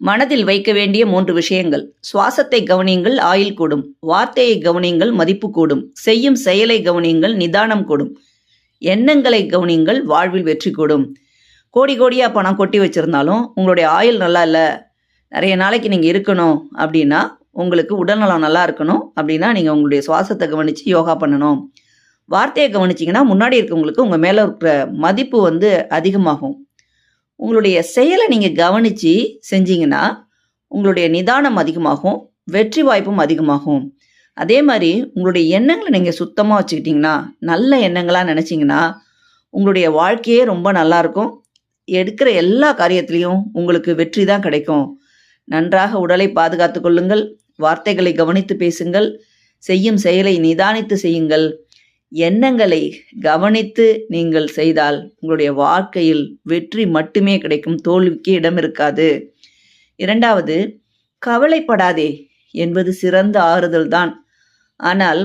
மனதில் வைக்க வேண்டிய மூன்று விஷயங்கள். சுவாசத்தை கவனியுங்கள் ஆயுள் கூடும். வார்த்தையை கவனியுங்கள் மதிப்பு கூடும். செய்யும் செயலை கவனியுங்கள் நிதானம் கூடும். எண்ணங்களை கவனியுங்கள் வாழ்வில் வெற்றி கூடும். கோடி கோடியாக பணம் கொட்டி வச்சுருந்தாலும் உங்களுடைய ஆயில் நல்லா இல்லை நிறைய நாளைக்கு நீங்கள் இருக்கணும் அப்படின்னா உங்களுக்கு உடல்நலம் நல்லா இருக்கணும் அப்படின்னா நீங்கள் உங்களுடைய சுவாசத்தை கவனித்து யோகா பண்ணணும். வார்த்தையை கவனிச்சிங்கன்னா முன்னாடி இருக்கவங்களுக்கு உங்கள் மேலே இருக்கிற மதிப்பு வந்து அதிகமாகும். உங்களுடைய செயலை நீங்கள் கவனித்து செஞ்சீங்கன்னா உங்களுடைய நிதானம் அதிகமாகும் வெற்றி வாய்ப்பும் அதிகமாகும். அதே மாதிரி உங்களுடைய எண்ணங்களை நீங்கள் சுத்தமாக வச்சுக்கிட்டிங்கன்னா நல்ல எண்ணங்களாக நினச்சிங்கன்னா உங்களுடைய வாழ்க்கையே ரொம்ப நல்லாயிருக்கும். எடுக்கிற எல்லா காரியத்திலையும் உங்களுக்கு வெற்றி தான் கிடைக்கும். நன்றாக உடலை பாதுகாத்து கொள்ளுங்கள். வார்த்தைகளை கவனித்து பேசுங்கள். செய்யும் செயலை நிதானித்து செய்யுங்கள். எண்ணங்களை கவனித்து நீங்கள் செய்தால் உங்களுடைய வாழ்க்கையில் வெற்றி மட்டுமே கிடைக்கும் தோல்விக்கு இடம் இருக்காது. இரண்டாவது கவலைப்படாதே என்பது சிறந்த ஆறுதல் தான். ஆனால்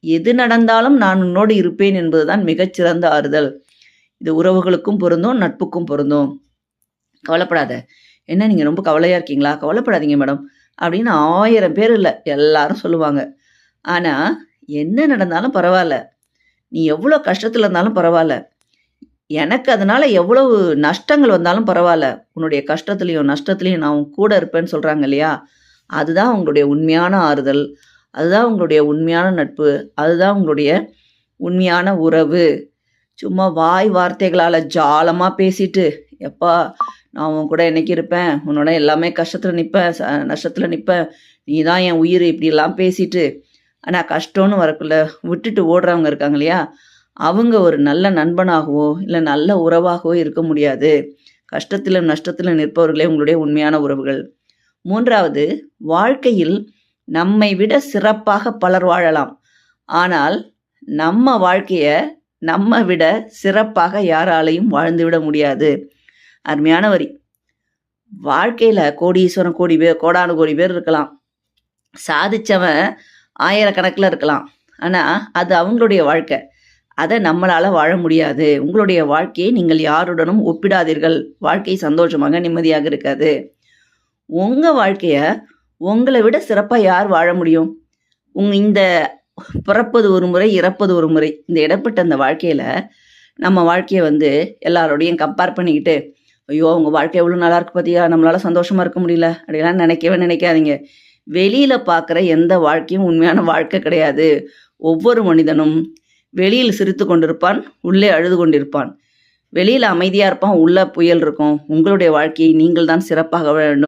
எது நடந்தாலும் நான் உன்னோடு இருப்பேன் என்பதுதான் மிகச்சிறந்த ஆறுதல். இது உறவுகளுக்கும் பொருந்தும் நட்புக்கும் பொருந்தும். கவலைப்படாத. என்ன நீங்கள் ரொம்ப கவலையாக இருக்கீங்களா? கவலைப்படாதீங்க மேடம். அப்படின்னு ஆயிரம் பேர் இல்லை எல்லாரும் சொல்லுவாங்க. ஆனால் என்ன நடந்தாலும் பரவாயில்ல. நீ எவ்வளோ கஷ்டத்தில் இருந்தாலும் பரவாயில்ல. எனக்கு அதனால் எவ்வளவு நஷ்டங்கள் வந்தாலும் பரவாயில்ல. உன்னுடைய கஷ்டத்துலேயும் நஷ்டத்துலேயும் நான் உன் கூட இருப்பேன்னு சொல்கிறாங்க இல்லையா? அதுதான் உங்களுடைய உண்மையான ஆறுதல். அதுதான் உங்களுடைய உண்மையான நட்பு. அதுதான் உங்களுடைய உண்மையான உறவு. சும்மா வாய் வார்த்தைகளால் ஜாலமாக பேசிட்டு எப்பா நான் உன் கூட என்னைக்கு இருப்பேன்? உன்னோட எல்லாமே கஷ்டத்தில் நிற்பேன் ச நஷ்டத்தில் நிற்பேன் நீ தான் என் உயிர் இப்படிலாம் பேசிட்டு ஆனால் கஷ்டம்னு வரக்குள்ள விட்டுட்டு ஓடுறவங்க இருக்காங்க இல்லையா? அவங்க ஒரு நல்ல நண்பனாகவோ இல்லை நல்ல உறவாகவோ இருக்க முடியாது. கஷ்டத்திலும் நஷ்டத்திலும் நிற்பவர்களே உங்களுடைய உண்மையான உறவுகள். மூன்றாவது வாழ்க்கையில் நம்மை விட சிறப்பாக பலர் வாழலாம். ஆனால் நம்ம வாழ்க்கையை நம்ம விட சிறப்பாக யாராலையும் வாழ்ந்துவிட முடியாது. அருமையான வரி வாழ்க்கையில் கோடீஸ்வரன் கோடி பேர் கோடானு கோடி பேர் இருக்கலாம். சாதிச்சவன் ஆயிரக்கணக்கில் இருக்கலாம். ஆனால் அது அவங்களுடைய வாழ்க்கை. அதை நம்மளால் வாழ முடியாது. உங்களுடைய வாழ்க்கையை நீங்கள் யாருடனும் ஒப்பிடாதீர்கள். வாழ்க்கை சந்தோஷமாக நிம்மதியாக இருக்காது. உங்கள் வாழ்க்கையை உங்களை விட சிறப்பாக யார் வாழ முடியும்? உங் இந்த பிறப்பது ஒரு முறை இறப்பது ஒரு முறை இந்த இடப்பட்ட அந்த வாழ்க்கையில் நம்ம வாழ்க்கையை வந்து எல்லாரோடையும் கம்பேர் பண்ணிக்கிட்டு ஐயோ உங்கள் வாழ்க்கை எவ்வளோ நல்லா இருக்கு பார்த்தியா நம்மளால் சந்தோஷமாக இருக்க முடியல. அப்படிலாம் நினைக்கவே நினைக்காதீங்க. வெளியில் பார்க்குற எந்த வாழ்க்கையும் உண்மையான வாழ்க்கை கிடையாது. ஒவ்வொரு மனிதனும் வெளியில் சிரித்து கொண்டிருப்பான் உள்ளே அழுது கொண்டிருப்பான். வெளியில் அமைதியாக இருப்பான் உள்ள புயல் இருக்கும். உங்களுடைய வாழ்க்கையை நீங்கள் தான் சிறப்பாக வேண்டும்.